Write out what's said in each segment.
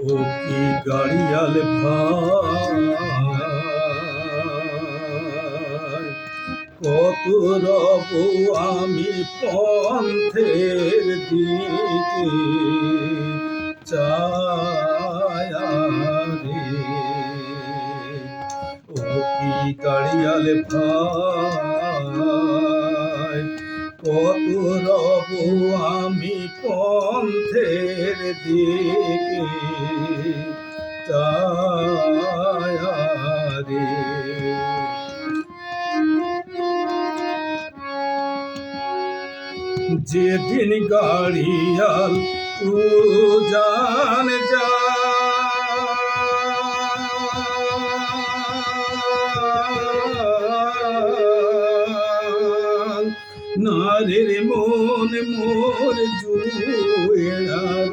ও কি গাড়িয়াল ভাই, কত রব আমি পন্থের দিকে চায়া ও কি গাড়িয়াল ভাই, কত রব আমি পন্থের দিকে যেদিন গাড়িয়াল উজান যা। নারের মন মোর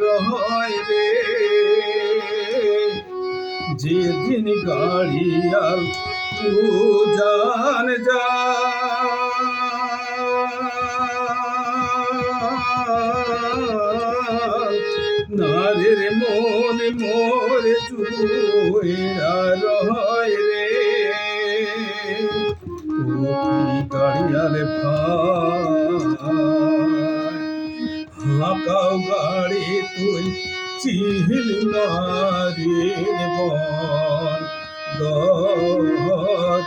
রয় রে। যেদিন গাড়িয়াল যা। নারের মন মোর চুয়া রয় রে। গাড়িয়াল হাঁকাও গাড়ি তুই চিহিল নারীর বন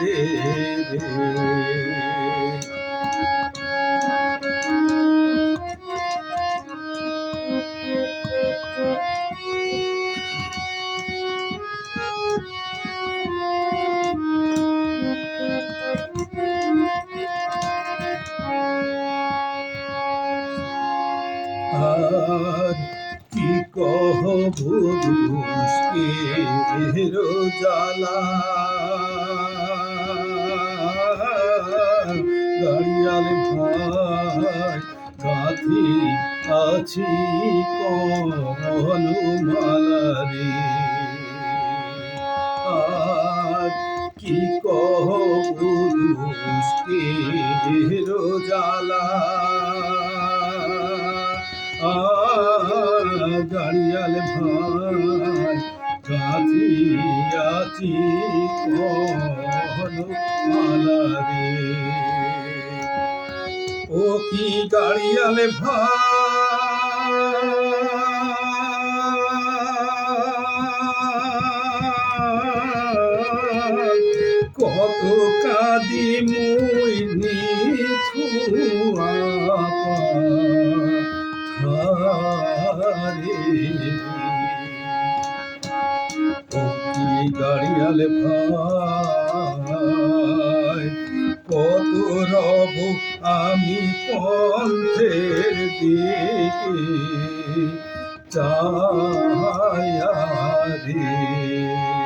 রে। আর কি কহ ভুরুষকে জ্বালা? গাড়িয়াল ভাই গাথি আছি কনু মালারে আর কি কহ পুরুষকে জ্বালা? গাড়িয়াল ভাই কহনো মালারে। ও কি গাড়িয়াল ভাই কত কাদি মুই নিথুয়া হারে দাঁড়িয়ালে ভাই কত রব আমি পন্থের দিকে চায়া রে